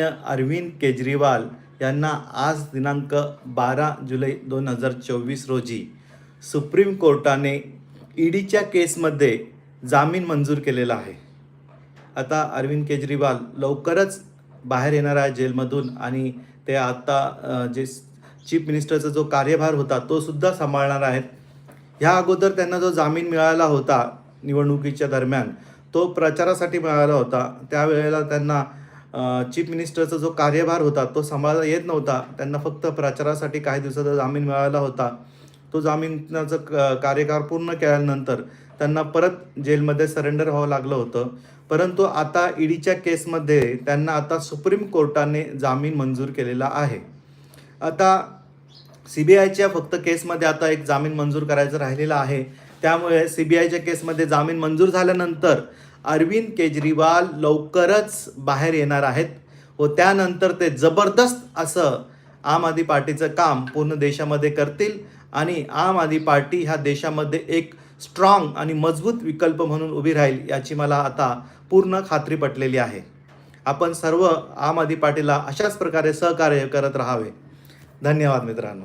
अरविंद केजरीवाल यांना आज दिनांक बारा जुलै दोन हजार चोवीस रोजी सुप्रीम कोर्टाने ईडीच्या केसमध्ये जामीन मंजूर केलेला आहे. आता अरविंद केजरीवाल लवकरच बाहेर येणार आहे जेलमधून आणि ते आता जे चीफ मिनिस्टरचा जो कार्यभार होता तो सुद्धा सांभाळणार आहेत. ह्या अगोदर त्यांना जो जामीन मिळाला होता निवडणुकीच्या दरम्यान तो प्रचारासाठी मिळाला होता. त्यावेळेला त्यांना चीफ मिनिस्टरचा जो कार्यभार होता तो सांभाळता येत नव्हता. त्यांना फक्त प्रचारासाठी काही दिवसाचा जामीन मिळाला होता. तो जामिनाचं क कार्यकाळ पूर्ण केल्यानंतर त्यांना परत जेलमध्ये सरेंडर व्हावं लागलं होतं. परंतु आता ईडीच्या केसमध्ये त्यांना आता सुप्रीम कोर्टाने जामीन मंजूर केलेला आहे. आता सी बी आयच्या फक्त केसमध्ये आता एक जामीन मंजूर करायचं राहिलेलं आहे. त्यामुळे सी बी आयच्या केसमध्ये जामीन मंजूर झाल्यानंतर अरविंद केजरीवाल लवकरच बाहेर येणार आहेत व त्यानंतर ते जबरदस्त असं आम आदमी पार्टीचं काम पूर्ण देशामध्ये करतील आणि आम आदमी पार्टी ह्या देशामध्ये एक स्ट्रॉंग आणि मजबूत विकल्प म्हणून उभी राहील याची मला आता पूर्ण खात्री पटलेली आहे. आपण सर्व आम आदमी पार्टीला अशाच प्रकारे सहकार्य करत राहावे. धन्यवाद मित्रांनो.